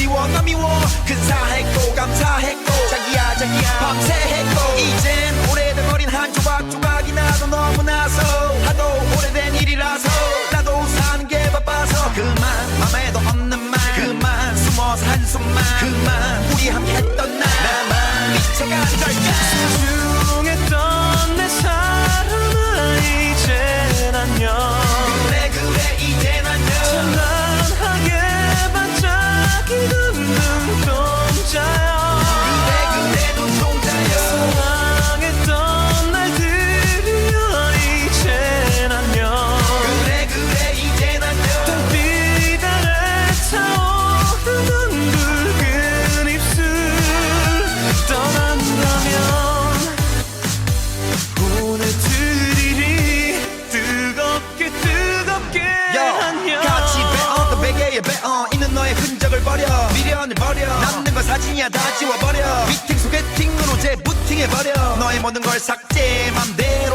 미워 너 미워. 근사했고 감사했고 자기야 자기야. 밤새 했고. 이젠 오래된 어린 한 조각 조각이 나도 너무나서. 하도 오래된 일이라서. 나도 사는 게 바빠서. 그만 맘에도 없는 말. 그만 숨어서 한숨만. 그만 우리 함께 했던 날. 나만 미쳐간 걸까 버려. 미련을 버려. 남는 건 사진이야. 다 지워버려. 미팅 소개팅으로 재부팅해버려. 너의 모든 걸 삭제 맘대로